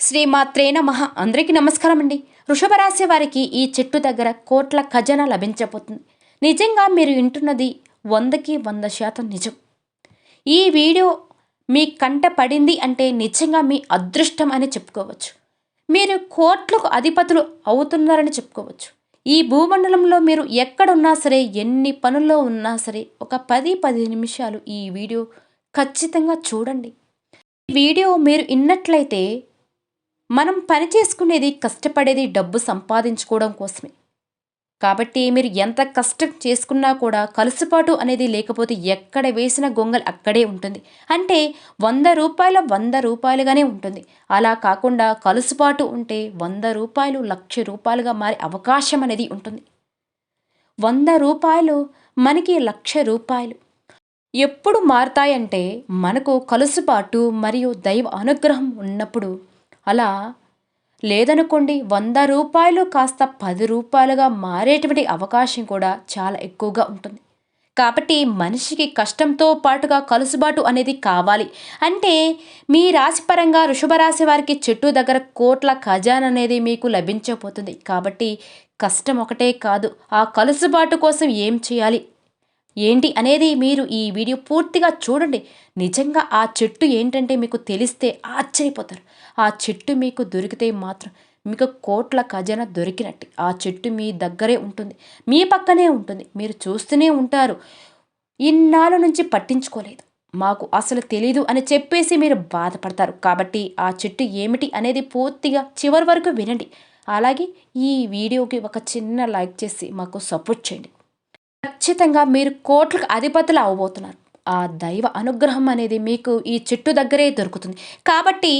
శ్రీమాత్రే నమ. అందరికీ నమస్కారం అండి వృషభ రాశి వారికి ఈ చెట్టు దగ్గర కోట్ల ఖజానా లభించబోతుంది. నిజంగా మీరు వింటున్నది వందకి వంద శాతం నిజం. ఈ వీడియో మీ కంట పడింది అంటే నిజంగా మీ అదృష్టం అని చెప్పుకోవచ్చు. మీరు కోట్లకు అధిపతులు అవుతున్నారని చెప్పుకోవచ్చు. ఈ భూమండలంలో మీరు ఎక్కడున్నా సరే ఎన్ని పనుల్లో ఉన్నా సరే ఒక పది పది నిమిషాలు ఈ వీడియో ఖచ్చితంగా చూడండి. ఈ వీడియో మీరు విన్నట్లయితే మనం పని చేసుకునేది కష్టపడేది డబ్బు సంపాదించుకోవడం కోసమే. కాబట్టి మీరు ఎంత కష్టం చేసుకున్నా కూడా కలుసుపాటు అనేది లేకపోతే ఎక్కడ వేసిన గొంగల్ అక్కడే ఉంటుంది. అంటే వంద రూపాయల వంద రూపాయలుగానే ఉంటుంది. అలా కాకుండా కలుసుపాటు ఉంటే వంద రూపాయలు లక్ష రూపాయలుగా మారే అవకాశం అనేది ఉంటుంది. వంద రూపాయలు మనకి లక్ష రూపాయలు. ఎప్పుడు మారుతాయంటే మనకు కలుసుబాటు మరియు దైవ అనుగ్రహం ఉన్నప్పుడు అలా లేదనుకోండి వంద రూపాయలు కాస్త పది రూపాయలుగా మారేటువంటి అవకాశం కూడా చాలా ఎక్కువగా ఉంటుంది. కాబట్టి మనిషికి కష్టంతో పాటుగా కలుసుబాటు అనేది కావాలి. అంటే మీ రాశిపరంగా వృషభ రాశి వారికి చెట్టు దగ్గర కోట్ల ఖజానా అనేది మీకు లభించబోతుంది. కాబట్టి కష్టం ఒకటే కాదు ఆ కలుసుబాటు కోసం ఏం చేయాలి? ఏంటి అనేది మీరు ఈ వీడియో పూర్తిగా చూడండి. నిజంగా ఆ చెట్టు ఏంటంటే మీకు తెలిస్తే ఆశ్చర్యపోతారు. ఆ చెట్టు మీకు దొరికితే మాత్రం మీకు కోట్ల ఖజానా దొరికినట్టు. ఆ చెట్టు మీ దగ్గరే ఉంటుంది. మీ పక్కనే ఉంటుంది. మీరు చూస్తూనే ఉంటారు. ఇన్నాళ్ళ నుంచి పట్టించుకోలేదు. మాకు అసలు తెలీదు అని చెప్పేసి మీరు బాధపడతారు. కాబట్టి ఆ చెట్టు ఏమిటి అనేది పూర్తిగా చివరి వరకు వినండి. అలాగే ఈ వీడియోకి ఒక చిన్న లైక్ చేసి మాకు సపోర్ట్ చేయండి. ఖచ్చితంగా మీరు కోట్లకు అధిపతులు అవ్వబోతున్నారు ఆ దైవ అనుగ్రహం అనేది మీకు ఈ చెట్టు దగ్గరే దొరుకుతుంది. కాబట్టి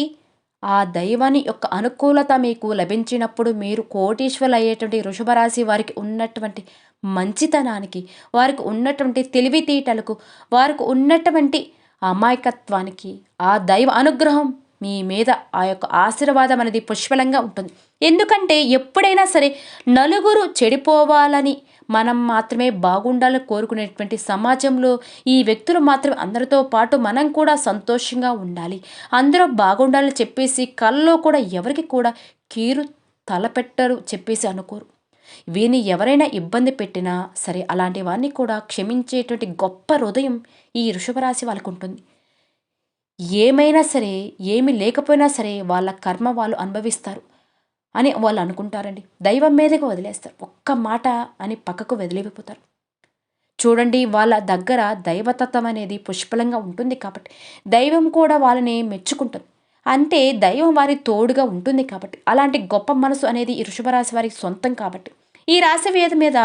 ఆ దైవాని యొక్క అనుకూలత మీకు లభించినప్పుడు మీరు కోటీశ్వరులు అయ్యేటువంటి వృషభరాశి వారికి ఉన్నటువంటి మంచితనానికి వారికి ఉన్నటువంటి తెలివితేటలకు వారికి ఉన్నటువంటి అమాయకత్వానికి ఆ దైవ అనుగ్రహం మీ మీద ఆ యొక్క ఆశీర్వాదం అనేది పుష్పలంగా ఉంటుంది. ఎందుకంటే ఎప్పుడైనా సరే నలుగురు చెడిపోవాలని మనం మాత్రమే బాగుండాలని కోరుకునేటువంటి సమాజంలో ఈ వ్యక్తులు మాత్రం అందరితో పాటు మనం కూడా సంతోషంగా ఉండాలి. అందరూ బాగుండాలని చెప్పేసి కళ్ళలో కూడా ఎవరికి కూడా కీరు తలపెట్టరు చెప్పేసి అనుకోరు. వీని ఎవరైనా ఇబ్బంది పెట్టినా సరే అలాంటి వారిని కూడా క్షమించేటువంటి గొప్ప హృదయం ఈ వృషభరాశి వాళ్ళకు ఉంటుంది. ఏమైనా సరే ఏమి లేకపోయినా సరే వాళ్ళ కర్మ వాళ్ళు అనుభవిస్తారు. అని వాళ్ళు అనుకుంటారండి. దైవం మీదకి వదిలేస్తారు. ఒక్క మాట అని పక్కకు వదిలిపోతారు చూడండి వాళ్ళ దగ్గర దైవతత్వం అనేది పుష్పలంగా ఉంటుంది కాబట్టి దైవం కూడా వాళ్ళని మెచ్చుకుంటుంది. అంటే దైవం వారి తోడుగా ఉంటుంది కాబట్టి అలాంటి గొప్ప మనసు అనేది ఈ వృషభరాశి వారికి సొంతం కాబట్టి ఈ రాశి వేద మీద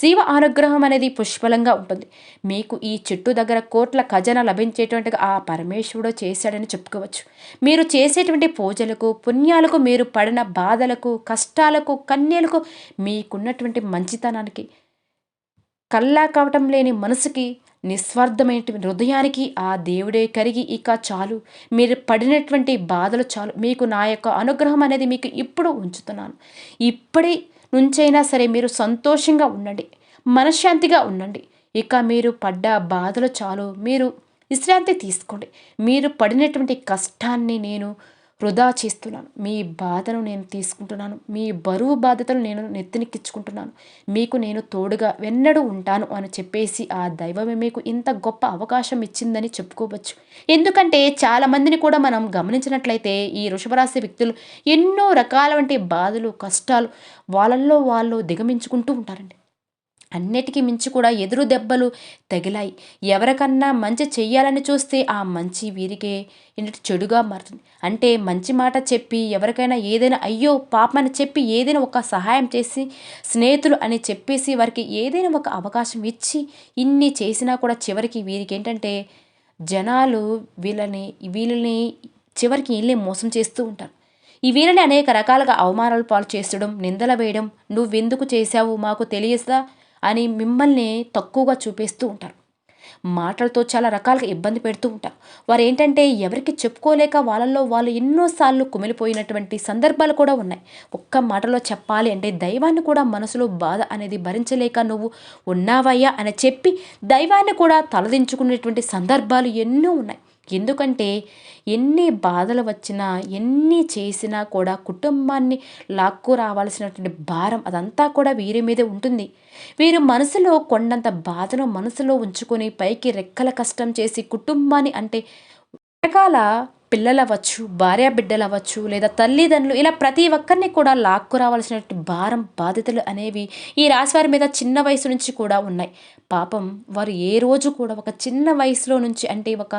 శివ అనుగ్రహం అనేది పుష్పలంగా ఉంటుంది. మీకు ఈ చెట్టు దగ్గర కోట్ల ఖజానా లభించేటువంటిగా ఆ పరమేశ్వరుడు చేశాడని చెప్పుకోవచ్చు. మీరు చేసేటువంటి పూజలకు పుణ్యాలకు మీరు పడిన బాధలకు కష్టాలకు కన్యలకు మీకున్నటువంటి మంచితనానికి కల్లా కావటం లేని మనసుకి నిస్వార్థమైన హృదయానికి ఆ దేవుడే కరిగి ఇక చాలు. మీరు పడినటువంటి బాధలు చాలు. మీకు నా యొక్క అనుగ్రహం అనేది మీకు ఇప్పుడు ఉంచుతున్నాను. ఇప్పుడే నుంచైనా సరే మీరు సంతోషంగా ఉండండి. మనశ్శాంతిగా ఉండండి. ఇక మీరు పడ్డ బాధలు చాలు. మీరు విశ్రాంతి తీసుకోండి. మీరు పడినటువంటి కష్టాన్ని నేను వృధా చేస్తున్నాను. మీ బాధను నేను తీసుకుంటున్నాను. మీ బరువు బాధ్యతలు నేను నెత్తినెక్కించుకుంటున్నాను. మీకు నేను తోడుగా వెన్నడూ ఉంటాను అని చెప్పేసి ఆ దైవమే మీకు ఇంత గొప్ప అవకాశం ఇచ్చిందని చెప్పుకోవచ్చు. ఎందుకంటే చాలామందిని కూడా మనం గమనించినట్లయితే ఈ వృషభరాశి వ్యక్తులు ఎన్నో రకాల వంటి బాధలు కష్టాలు వాళ్ళల్లో వాళ్ళు దిగమించుకుంటూ ఉంటారండి. అన్నిటికీ మించి కూడా ఎదురు దెబ్బలు తగిలాయి. ఎవరికన్నా మంచి చెయ్యాలని చూస్తే ఆ మంచి వీరికే ఏంటంటే చెడుగా మారుతుంది. అంటే మంచి మాట చెప్పి ఎవరికైనా ఏదైనా అయ్యో పాపమని చెప్పి ఏదైనా ఒక సహాయం చేసి స్నేహితులు అని చెప్పేసి వారికి ఏదైనా ఒక అవకాశం ఇచ్చి ఇన్ని చేసినా కూడా చివరికి వీరికి ఏంటంటే జనాలు వీళ్ళని వీళ్ళని చివరికి వీళ్ళని మోసం చేస్తూ ఉంటారు. ఈ వీళ్ళని అనేక రకాలుగా అవమానాలు పాలు చేసడం నిందల వేయడం నువ్వెందుకు చేశావు? మాకు తెలియదా? అని మిమ్మల్ని తక్కువగా చూపిస్తూ ఉంటారు. మాటలతో చాలా రకాలుగా ఇబ్బంది పెడుతూ ఉంటారు. వారు ఏంటంటే ఎవరికి చెప్పుకోలేక వాళ్ళల్లో వాళ్ళు ఎన్నోసార్లు కుమిలిపోయినటువంటి సందర్భాలు కూడా ఉన్నాయి. ఒక్క మాటలో చెప్పాలి అంటే దైవాన్ని కూడా మనసులో బాధ అనేది భరించలేక నువ్వు ఉన్నావయ్యా అని చెప్పి దైవాన్ని కూడా తలదించుకునేటువంటి సందర్భాలు ఎన్నో ఉన్నాయి. ఎందుకంటే ఎన్ని బాధలు వచ్చినా ఎన్ని చేసినా కూడా కుటుంబాన్ని లాక్కు రావాల్సినటువంటి భారం అదంతా కూడా వీరి మీదే ఉంటుంది. వీరు మనసులో కొండంత బాధను మనసులో ఉంచుకొని పైకి రెక్కల కష్టం చేసి కుటుంబాన్ని అంటే రకాల పిల్లలు అవ్వచ్చు భార్య బిడ్డలు అవ్వచ్చు లేదా తల్లిదండ్రులు ఇలా ప్రతి ఒక్కరిని కూడా లాక్కు రావాల్సినటువంటి భారం బాధ్యతలు అనేవి ఈ రాశివారి మీద చిన్న వయసు నుంచి కూడా ఉన్నాయి. పాపం వారు ఏ రోజు కూడా ఒక చిన్న వయసులో నుంచి అంటే ఒక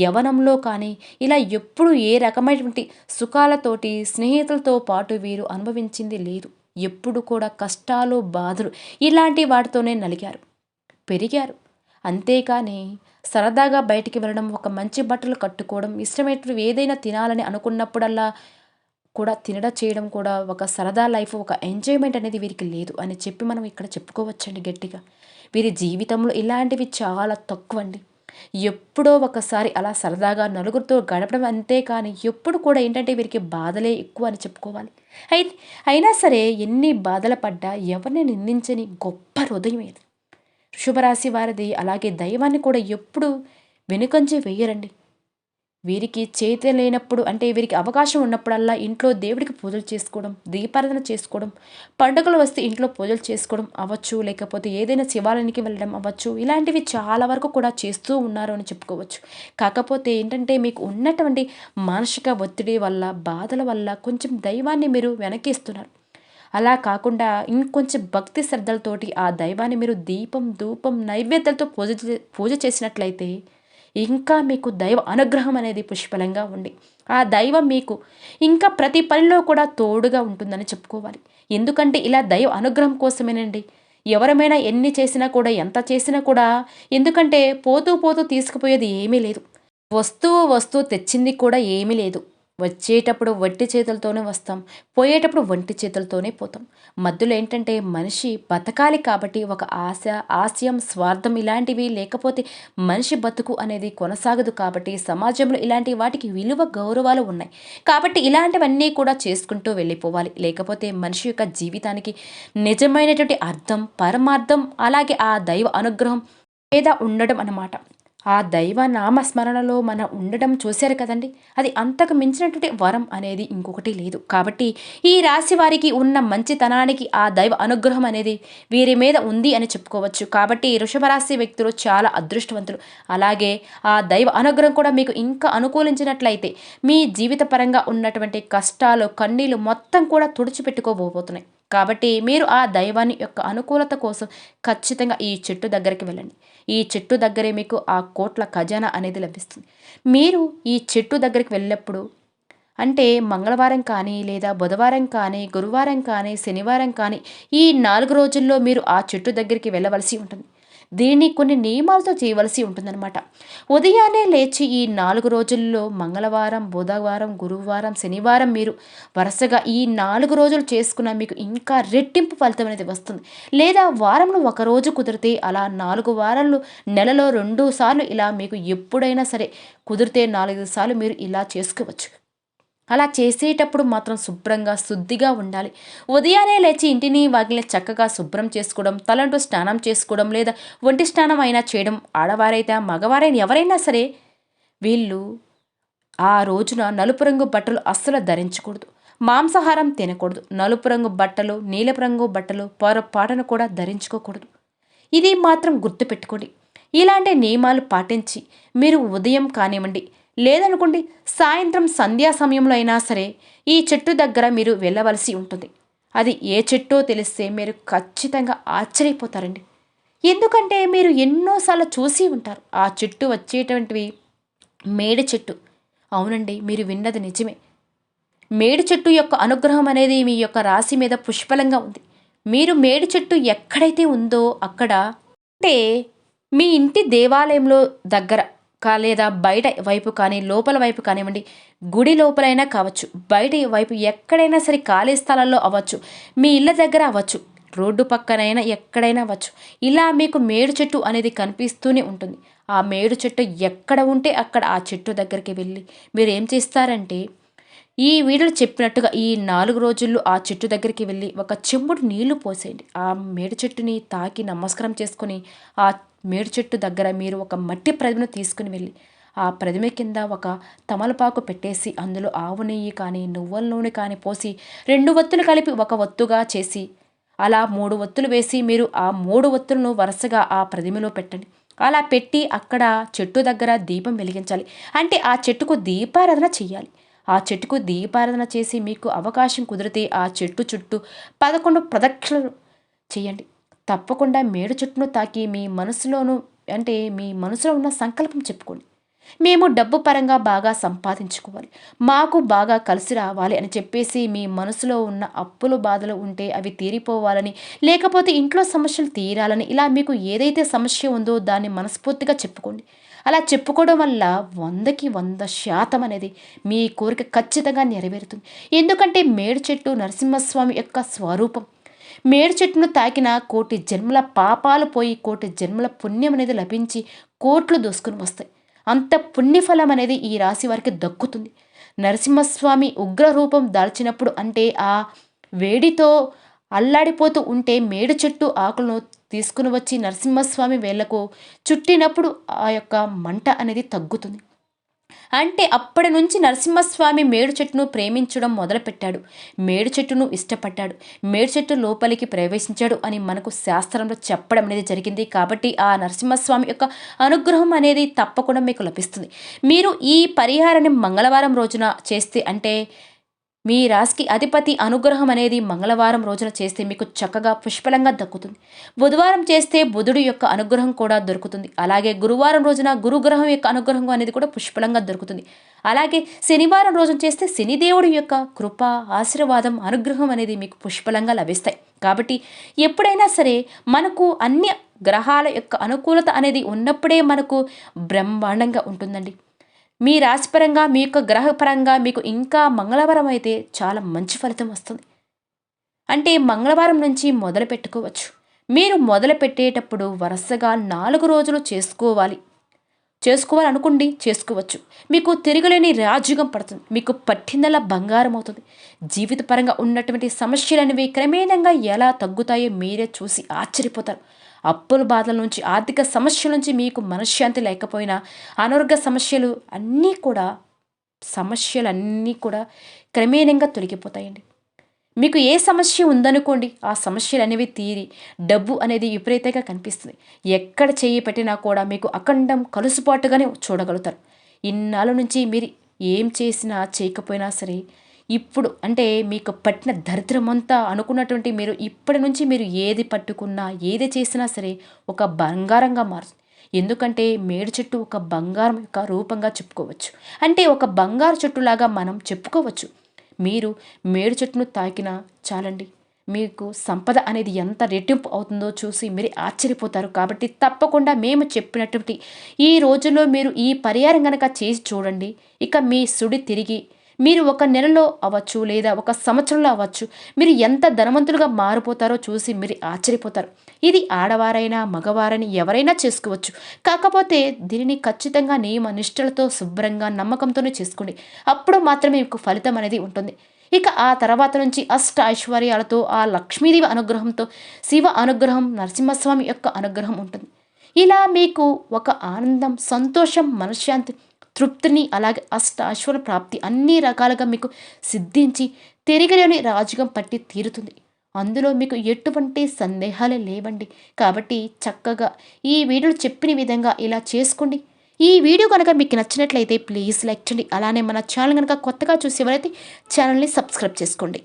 యవనంలో కానీ ఇలా ఎప్పుడు ఏ రకమైనటువంటి సుఖాలతోటి స్నేహితులతో పాటు వీరు అనుభవించింది లేదు. ఎప్పుడు కూడా కష్టాలు బాధలు ఇలాంటి వాటితోనే నలిగారు పెరిగారు. అంతేకాని సరదాగా బయటికి వెళ్ళడం ఒక మంచి బట్టలు కట్టుకోవడం ఇష్టమైనవి ఏదైనా తినాలని అనుకున్నప్పుడల్లా కూడా తినడం చేయడం కూడా ఒక సరదా లైఫ్ ఒక ఎంజాయ్మెంట్ అనేది వీరికి లేదు అని చెప్పి మనం ఇక్కడ చెప్పుకోవచ్చండి గట్టిగా. వీరి జీవితంలో ఇలాంటివి చాలా తక్కువ అండి ఎప్పుడో ఒకసారి అలా సరదాగా నలుగురితో గడపడం అంతే కానీ ఎప్పుడు కూడా ఏంటంటే వీరికి బాధలే ఎక్కువ అని చెప్పుకోవాలి. అయితే అయినా సరే ఎన్ని బాధలు పడ్డా ఎవరిని నిందించని గొప్ప హృదయం ఇది. శుభరాశి వారిది అలాగే దైవాన్ని కూడా ఎప్పుడు వెనుకంజే వేయరండి. వీరికి చేతి లేనప్పుడు అంటే వీరికి అవకాశం ఉన్నప్పుడల్లా ఇంట్లో దేవుడికి పూజలు చేసుకోవడం దీపారాధన చేసుకోవడం పండుగలు వస్తే ఇంట్లో పూజలు చేసుకోవడం అవ్వచ్చు లేకపోతే ఏదైనా శివాలయానికి వెళ్ళడం అవ్వచ్చు ఇలాంటివి చాలా వరకు కూడా చేస్తూ ఉన్నారు అని చెప్పుకోవచ్చు. కాకపోతే ఏంటంటే మీకు ఉన్నటువంటి మానసిక ఒత్తిడి వల్ల బాధల వల్ల కొంచెం దైవాన్ని మీరు వెనకేస్తున్నారు. అలా కాకుండా ఇంకొంచెం భక్తి శ్రద్ధలతోటి ఆ దైవాన్ని మీరు దీపం ధూపం నైవేద్యాలతో పూజ పూజ చేసినట్లయితే ఇంకా మీకు దైవ అనుగ్రహం అనేది పుష్పలంగా ఉండి ఆ దైవం మీకు ఇంకా ప్రతి పనిలో కూడా తోడుగా ఉంటుందని చెప్పుకోవాలి. ఎందుకంటే ఇలా దైవ అనుగ్రహం కోసమేనండి. ఎవరమైనా ఎన్ని చేసినా కూడా ఎంత చేసినా కూడా ఎందుకంటే పోతూ పోతూ తీసుకుపోయేది ఏమీ లేదు. వస్తువు వస్తువు తెచ్చింది కూడా ఏమీ లేదు. వచ్చేటప్పుడు వట్టి చేతులతోనే వస్తాం పోయేటప్పుడు వంటి చేతులతోనే పోతాం. మధ్యలో ఏంటంటే మనిషి బతకాలి కాబట్టి ఒక ఆశ ఆశయం స్వార్థం ఇలాంటివి లేకపోతే మనిషి బతుకు అనేది కొనసాగదు కాబట్టి సమాజంలో ఇలాంటి వాటికి విలువ గౌరవాలు ఉన్నాయి. కాబట్టి ఇలాంటివన్నీ కూడా చేసుకుంటూ వెళ్ళిపోవాలి. లేకపోతే మనిషి యొక్క జీవితానికి నిజమైనటువంటి అర్థం పరమార్థం అలాగే ఆ దైవ అనుగ్రహం లేదా ఉండడం అన్నమాట. ఆ దైవ నామస్మరణలో మనం ఉండడం చూశారు కదండి? అది అంతకు మించినటువంటి వరం అనేది ఇంకొకటి లేదు. కాబట్టి ఈ రాశి వారికి ఉన్న మంచితనానికి ఆ దైవ అనుగ్రహం అనేది వీరి మీద ఉంది అని చెప్పుకోవచ్చు. కాబట్టి వృషభ రాశి వ్యక్తులు చాలా అదృష్టవంతులు. అలాగే ఆ దైవ అనుగ్రహం కూడా మీకు ఇంకా అనుకూలించినట్లయితే మీ జీవిత పరంగా ఉన్నటువంటి కష్టాలు కన్నీళ్ళు మొత్తం కూడా తుడిచిపెట్టుకోబోతున్నాయి. కాబట్టి మీరు ఆ దైవాన్ని యొక్క అనుకూలత కోసం ఖచ్చితంగా ఈ చెట్టు దగ్గరికి వెళ్ళండి. ఈ చెట్టు దగ్గరే మీకు ఆ కోట్ల ఖజానా అనేది లభిస్తుంది. మీరు ఈ చెట్టు దగ్గరికి వెళ్ళినప్పుడు అంటే మంగళవారం కానీ లేదా బుధవారం కానీ గురువారం కానీ శనివారం కానీ ఈ నాలుగు రోజుల్లో మీరు ఆ చెట్టు దగ్గరికి వెళ్ళవలసి ఉంటుంది. దీన్ని కొన్ని నియమాలతో చేయవలసి ఉంటుందన్నమాట. ఉదయాన్నే లేచి ఈ నాలుగు రోజుల్లో మంగళవారం బుధవారం గురువారం శనివారం మీరు వరుసగా ఈ నాలుగు రోజులు చేసుకున్న మీకు ఇంకా రెట్టింపు ఫలితం అనేది వస్తుంది. లేదా వారంలో ఒక రోజు కుదిరితే అలా నాలుగు వారాలు నెలలో రెండు సార్లు ఇలా మీకు ఎప్పుడైనా సరే కుదిరితే నాలుగు సార్లు మీరు ఇలా చేసుకోవచ్చు. అలా చేసేటప్పుడు మాత్రం శుభ్రంగా శుద్ధిగా ఉండాలి. ఉదయాన్నే లేచి ఇంటిని వాకిలి చక్కగా శుభ్రం చేసుకోవడం తలంటూ స్నానం చేసుకోవడం లేదా ఒంటి స్నానం అయినా చేయడం ఆడవారైతే మగవారైనా ఎవరైనా సరే వీళ్ళు ఆ రోజున నలుపు రంగు బట్టలు అస్సలు ధరించకూడదు. మాంసాహారం తినకూడదు. నలుపు రంగు బట్టలు నీలపు రంగు బట్టలు పొరపాటును కూడా ధరించుకోకూడదు. ఇది మాత్రం గుర్తుపెట్టుకోండి. ఇలాంటి నియమాలు పాటించి మీరు ఉదయం కానివ్వండి లేదనుకోండి సాయంత్రం సంధ్యా సమయంలో అయినా సరే ఈ చెట్టు దగ్గర మీరు వెళ్ళవలసి ఉంటుంది. అది ఏ చెట్టో తెలిస్తే మీరు ఖచ్చితంగా ఆశ్చర్యపోతారండి. ఎందుకంటే మీరు ఎన్నోసార్లు చూసి ఉంటారు ఆ చెట్టు వచ్చేటువంటివి మేడి చెట్టు. అవునండి మీరు విన్నది నిజమే. మేడి చెట్టు యొక్క అనుగ్రహం అనేది మీ యొక్క రాశి మీద పుష్పలంగా ఉంది. మీరు మేడి చెట్టు ఎక్కడైతే ఉందో అక్కడ అంటే మీ ఇంటి దేవాలయంలో దగ్గర లేదా బయట వైపు కానీ లోపల వైపు కానివ్వండి గుడి లోపలైనా కావచ్చు బయట వైపు ఎక్కడైనా సరే ఖాళీ స్థలాల్లో అవ్వచ్చు మీ ఇళ్ళ దగ్గర అవ్వచ్చు రోడ్డు పక్కనైనా ఎక్కడైనా అవ్వచ్చు. ఇలా మీకు మేడు చెట్టు అనేది కనిపిస్తూనే ఉంటుంది. ఆ మేడు చెట్టు ఎక్కడ ఉంటే అక్కడ ఆ చెట్టు దగ్గరికి వెళ్ళి మీరు ఏం చేస్తారంటే ఈ వీడియోలో చెప్పినట్టుగా ఈ నాలుగు రోజుల్లో ఆ చెట్టు దగ్గరికి వెళ్ళి ఒక చెంబుడు నీళ్ళు పోసేయండి. ఆ మేడు చెట్టుని తాకి నమస్కారం చేసుకొని ఆ మేడు చెట్టు దగ్గర మీరు ఒక మట్టి ప్రతిమను తీసుకుని వెళ్ళి ఆ ప్రతిమ కింద ఒక తమలపాకు పెట్టేసి అందులో ఆవు నెయ్యి కానీ నువ్వుల నూనె కానీ పోసి రెండు ఒత్తులు కలిపి ఒక ఒత్తుగా చేసి అలా మూడు ఒత్తులు వేసి మీరు ఆ మూడు ఒత్తులను వరుసగా ఆ ప్రతిమలో పెట్టండి. అలా పెట్టి అక్కడ చెట్టు దగ్గర దీపం వెలిగించాలి. అంటే ఆ చెట్టుకు దీపారాధన చేయాలి ఆ చెట్టుకు దీపారాధన చేసి మీకు అవకాశం కుదిరితే ఆ చెట్టు చుట్టూ పదకొండు ప్రదక్షిణలు చేయండి. తప్పకుండా మేడు చెట్టును తాకి మీ మనసులోను అంటే మీ మనసులో ఉన్న సంకల్పం చెప్పుకోండి. మేము డబ్బు పరంగా బాగా సంపాదించుకోవాలి. మాకు బాగా కలిసి రావాలి అని చెప్పేసి మీ మనసులో ఉన్న అప్పులు బాధలు ఉంటే అవి తీరిపోవాలని లేకపోతే ఇంట్లో సమస్యలు తీరాలని ఇలా మీకు ఏదైతే సమస్య ఉందో దాన్ని మనస్ఫూర్తిగా చెప్పుకోండి. అలా చెప్పుకోవడం వల్ల వందకి వంద శాతం అనేది మీ కోరిక ఖచ్చితంగా నెరవేరుతుంది. ఎందుకంటే మేడు చెట్టు నరసింహస్వామి యొక్క స్వరూపం. మేడు చెట్టును తాకిన కోటి జన్మల పాపాలు పోయి కోటి జన్మల పుణ్యం అనేది లభించి కోట్లు దోసుకుని వస్తాయి. అంత పుణ్యఫలం అనేది ఈ రాశి వారికి దక్కుతుంది. నరసింహస్వామి ఉగ్ర రూపం దాల్చినప్పుడు అంటే ఆ వేడితో అల్లాడిపోతూ ఉంటే మేడు చెట్టు ఆకులను తీసుకుని వచ్చి నరసింహస్వామి వేళ్ళకు చుట్టినప్పుడు ఆ యొక్క మంట అనేది తగ్గుతుంది. అంటే అప్పటి నుంచి నరసింహస్వామి మేడు చెట్టును ప్రేమించడం మొదలుపెట్టాడు. మేడు చెట్టును ఇష్టపడ్డాడు. మేడు చెట్టు లోపలికి ప్రవేశించాడు అని మనకు శాస్త్రంలో చెప్పడం అనేది జరిగింది. కాబట్టి ఆ నరసింహస్వామి యొక్క అనుగ్రహం అనేది తప్పకుండా మీకు లభిస్తుంది. మీరు ఈ పరిహారాన్ని మంగళవారం రోజున చేస్తే అంటే మీ రాశికి అధిపతి అనుగ్రహం అనేది మంగళవారం రోజున చేస్తే మీకు చక్కగా పుష్పలంగా దక్కుతుంది. బుధవారం చేస్తే బుధుడు యొక్క అనుగ్రహం కూడా దొరుకుతుంది. అలాగే గురువారం రోజున గురుగ్రహం యొక్క అనుగ్రహం అనేది కూడా పుష్పలంగా దొరుకుతుంది. అలాగే శనివారం రోజున చేస్తే శనిదేవుడి యొక్క కృప ఆశీర్వాదం అనుగ్రహం అనేది మీకు పుష్పలంగా లభిస్తాయి. కాబట్టి ఎప్పుడైనా సరే మనకు అన్ని గ్రహాల యొక్క అనుకూలత అనేది ఉన్నప్పుడే మనకు బ్రహ్మాండంగా ఉంటుందండి. మీ రాశిపరంగా మీ యొక్క గ్రహపరంగా మీకు ఇంకా మంగళవారం అయితే చాలా మంచి ఫలితం వస్తుంది. అంటే మంగళవారం నుంచి మొదలు పెట్టుకోవచ్చు. మీరు మొదలు పెట్టేటప్పుడు వరుసగా నాలుగు రోజులు చేసుకోవాలి. చేసుకోవాలనుకోండి చేసుకోవచ్చు. మీకు తిరగలేని రాజ్యుగం పడుతుంది. మీకు పట్టిందల్లా బంగారం అవుతుంది. జీవితపరంగా ఉన్నటువంటి సమస్యలనేవి క్రమేణంగా ఎలా తగ్గుతాయో మీరే చూసి ఆశ్చర్యపోతారు. అప్పుల బాధల నుంచి ఆర్థిక సమస్యల నుంచి మీకు మనశ్శాంతి లేకపోయినా అనారోగ్య సమస్యలు అన్నీ కూడా సమస్యలు అన్నీ కూడా క్రమేణంగా తొలగిపోతాయండి. మీకు ఏ సమస్య ఉందనుకోండి ఆ సమస్యలు అనేవి తీరి డబ్బు అనేది విపరీతంగా కనిపిస్తుంది. ఎక్కడ చేయి పెట్టినా కూడా మీకు అఖండం కలుసుబాటుగానే చూడగలుగుతారు. ఇన్నాళ్ళ నుంచి మీరు ఏం చేసినా చేయకపోయినా సరే ఇప్పుడు అంటే మీకు పట్టిన దరిద్రమంతా అనుకున్నటువంటి మీరు ఇప్పటి నుంచి మీరు ఏది పట్టుకున్నా ఏది చేసినా సరే ఒక బంగారంగా మారుతుంది. ఎందుకంటే మేడి చెట్టు ఒక బంగారం యొక్క రూపంగా చెప్పుకోవచ్చు. అంటే ఒక బంగారు చెట్టులాగా మనం చెప్పుకోవచ్చు. మీరు మేడి చెట్టును తాకినా చాలండి. మీకు సంపద అనేది ఎంత రెట్టింపు అవుతుందో చూసి మీరు ఆశ్చర్యపోతారు. కాబట్టి తప్పకుండా మేము చెప్పినటువంటి ఈ రోజుల్లో మీరు ఈ పరిహారం కనుక చేసి చూడండి. ఇక మీ సుడి తిరిగి మీరు ఒక నెలలో అవ్వచ్చు లేదా ఒక సంవత్సరంలో అవ్వచ్చు మీరు ఎంత ధనవంతులుగా మారిపోతారో చూసి మీరు ఆశ్చర్యపోతారు. ఇది ఆడవారైనా మగవారని ఎవరైనా చేసుకోవచ్చు. కాకపోతే దీనిని ఖచ్చితంగా నియమ నిష్ఠలతో శుభ్రంగా నమ్మకంతోనే చేసుకోండి. అప్పుడు మాత్రమే మీకు ఫలితం అనేది ఉంటుంది. ఇక ఆ తర్వాత నుంచి అష్ట ఐశ్వర్యాలతో ఆ లక్ష్మీదేవి అనుగ్రహంతో శివ అనుగ్రహం నరసింహస్వామి యొక్క అనుగ్రహం ఉంటుంది. ఇలా మీకు ఒక ఆనందం సంతోషం మనశ్శాంతి తృప్తిని అలాగే అష్ట అశ్వర ప్రాప్తి అన్ని రకాలుగా మీకు సిద్ధించి తిరిగిలేని రాజుగం పట్టి తీరుతుంది. అందులో మీకు ఎటువంటి సందేహాలే లేవండి. కాబట్టి చక్కగా ఈ వీడియోలు చెప్పిన విధంగా ఇలా చేసుకోండి. ఈ వీడియో కనుక మీకు నచ్చినట్లయితే ప్లీజ్ లైక్ చేయండి. అలానే మన ఛానల్ కనుక కొత్తగా చూసేవారైతే ఛానల్ని సబ్స్క్రైబ్ చేసుకోండి.